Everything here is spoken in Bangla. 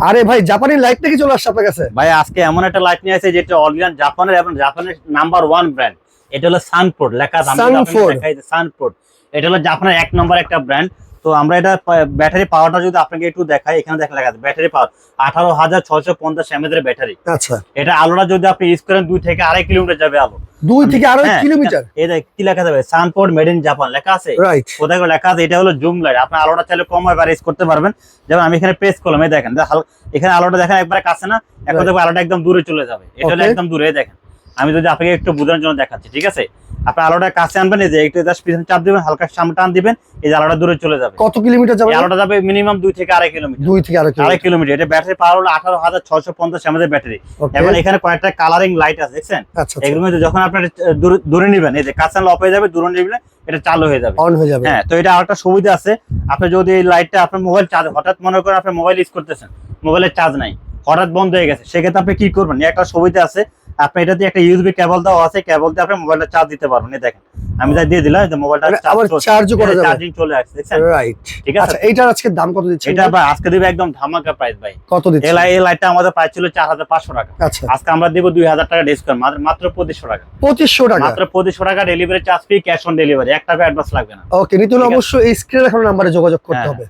আরে ভাই জাপানি লাইট নাকি চলে আসছে আপনার কাছে? ভাই আজকে এমন একটা লাইট নিয়ে আছে যেটা অরিজিনাল জাপানের এবং জাপানের নাম্বার ওয়ান ব্র্যান্ড এটা হলো সানফোর্ড লেখা সানফোর্ড এটা হলো জাপানের এক নম্বর একটা ব্র্যান্ড তো আমরা এটা ব্যাটারি পাওয়ারটা যদি আপনাকে একটু দেখাই এখানে দেখা লেখা আছে ব্যাটারি পাওয়ার আঠারো হাজার ছয়শো পঞ্চাশ এমএজ এর ব্যাটারি আচ্ছা। এটা আলোটা যদি আপনি ইউজ করেন দুই থেকে আড়াই কিলোমিটার যাবে আলো। দুই থেকে আড়াই হ্যাঁ, কিলোমিটার? এই কি লেখা যাবে? সানফোর্ড মেড ইন জাপান লেখা আছে? কোথায় লেখা আছে এটা হলো জুম লাইট আপনি আলোটা চাইলে কম রেস করতে পারবেন। যেমন আমি এখানে প্রেস করলাম এই দেখেন এখানে আলোটা দেখেন একবারে কাছে না এখন দেখব আলোটা একদম দূরে চলে যাবে। এটা হলো একদম দূরে দেখেন। আমি যদি আপনাকে একটু বোঝানোর জন্য দেখাচ্ছি ঠিক আছে? আপনি আলোটা কাছে আনবেন এই যে একটু জাস্ট পিছনে চাপ দিবেন হালকা সামনে টান দিবেন এই যে আলোটা দূরে চলে যাবে। কত কিলোমিটার যাবে আলোটা যাবে মিনিমাম দুই থেকে আড়াই কিলোমিটার। দুই থেকে আড়াই আড়াই কিলোমিটার। এটা ব্যাটারি পাওয়ার হলো আঠারো হাজার ছয়শো পঞ্চাশ এমএদের ব্যাটারি. এবং এখানে কয়েকটা কালারিং লাইট আছে দেখছেন? আচ্ছা এগুলোর মধ্যে যখন আপনি দূরে- দূরে নিবেন এই যে কাছে আনলে অফ হয়ে যাবে দূরে নিবেন এটা চালু হয়ে যাবে। অন হয়ে যাবে। হ্যাঁ তো এটা আরেকটা সুবিধা আছে। আপনি যদি এই লাইটটা আপনার মোবাইল চার্জ হঠাৎ মনে করেন আপনি মোবাইল ইউজ করতেছেন মোবাইলের চার্জ নাই হঠাৎ বন্ধ হয়ে গেছে সেক্ষেত্রে আপনি কি করবেন? একটা সুবিধা আছে আপনি এটাতে একটা ইউএসবি কেবল দেওয়া আছে কেবল দিয়ে আপনি মোবাইলটা চার্জ দিতে পারবেন। এই দেখেন আমি যা দিয়ে দিলাম যে মোবাইলটা আবার চার্জও করা যাবে। চার্জিং চলে আসছে দেখছেন? রাইট ঠিক আছে? আচ্ছা এইটার আজকে দাম কত দিচ্ছেন? এটা ভাই আজকে দিবে একদম ধামাকা প্রাইস ভাই। কত দিচ্ছেন? এই লাইটটা আমাদের প্রাইস ছিল চার হাজার পাঁচশো টাকা। আচ্ছা। আজকে আমরা দিব দুই হাজার টাকা ডিসকাউন্ট মাত্র পঁচিশশো টাকা। পঁচিশশো টাকা? মাত্র পঁচিশশো টাকা delivery charge free cash on delivery এক টাকা অ্যাডভান্স লাগবে না। ওকে নিতে হলে অবশ্যই এই স্ক্রিনে দেখানো নাম্বারে যোগাযোগ করতে হ্যাঁ। হবে।